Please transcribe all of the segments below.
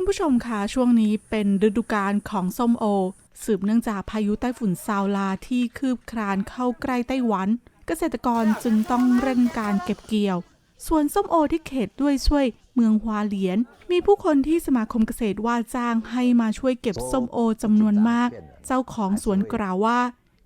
คุณผู้ชมคะช่วงนี้เป็นฤดูกาลของส้มโอ สืบเนื่องจากพายุไต้ฝุ่นซาวลาที่คืบคลานเข้าใกล้ไต้หวัน เกษตรกรจึงต้องเร่งการเก็บเกี่ยวส่วนส้มโอที่เขตด้วยช่วยเมืองฮวาเหลียน มีผู้คนที่สมาคมเกษตรว่าจ้างให้มาช่วยเก็บส้มโอจำนวนมาก เจ้าของสวนกล่าวว่า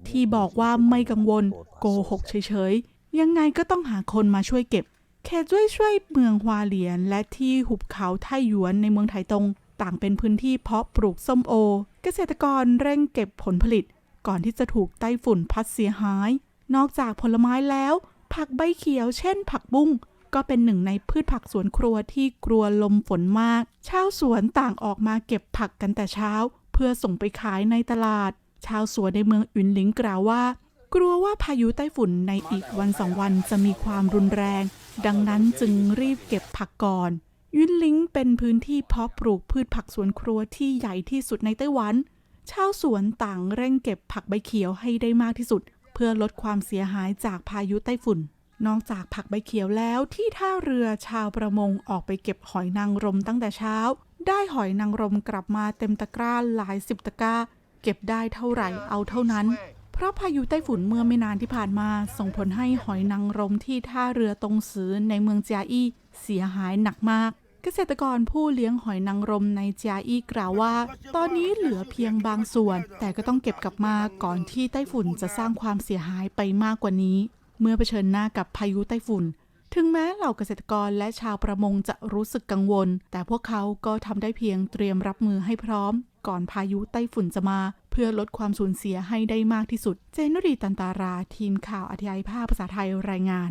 ที่บอกว่าไม่กังวล โกหกเฉยๆ ยังไงก็ต้องหาคนมาช่วยเก็บ เขตด้วยช่วยเมืองฮวาเหลียน และที่หุบเขาไทหยวนในเมืองไถตง ต่างเป็นพื้นที่เพาะปลูกส้มโอ เกษตรกรเร่งเก็บผลผลิต ก่อนที่จะถูกไต้ฝุ่นพัดเสียหาย นอกจากผลไม้แล้ว ผักใบเขียวเช่น ผักบุ้งก็เป็นหนึ่งในพืชผักสวนครัวที่กลัวลมฝนมาก ชาวสวนต่างออกมาเก็บผักกันแต่เช้า เพื่อส่งไปขายในตลาด ชาวสวนในเมืองอินหลิงกล่าวว่า กลัวว่าพายุไต้ฝุ่นในอีกวันสองวันจะมีความรุนแรง ดังนั้นจึงรีบเก็บผักก่อนยุนลิงเป็นพื้นที่เพาะปลูกพืชผักสวนครัวที่ใหญ่ที่สุดในไต้หวัน ชาวสวนต่างเร่งเก็บผักใบเขียวให้ได้มากที่สุด เพื่อลดความเสียหายจากพายุไต้ฝุ่น นอกจากผักใบเขียวแล้วที่ท่าเรือชาวประมงออกไปเก็บหอยนางรมตั้งแต่เช้า ได้หอยนางรมกลับมาเต็มตะกร้าหลายสิบตะกร้า เก็บได้เท่าไหร่เอาเท่านั้น เพราะพายุไต้ฝุ่นเมื่อไม่นานที่ผ่านมา ส่งผลให้หอยนางรมที่ท่าเรือตรงซือในเมืองเจียอี้เสียหายหนักมาก เกษตรกรผู้เลี้ยงหอยนางรมในเจียอี้กล่าวว่า ตอนนี้เหลือเพียงบางส่วน แต่ก็ต้องเก็บกลับมาก่อนที่ไต้ฝุ่นจะสร้างความเสียหายไปมากกว่านี้ เมื่อเผชิญหน้ากับพายุไต้ฝุ่นถึงแม้เหล่าเกษตรกรและชาวประมงจะรู้สึกกังวล แต่พวกเขาก็ทำได้เพียงเตรียมรับมือให้พร้อม ก่อนพายุไต้ฝุ่นจะมา เพื่อลดความสูญเสียให้ได้มากที่สุด เจนุรีตันตารา ทีมข่าวอธิยายภาพภาษาไทยรายงาน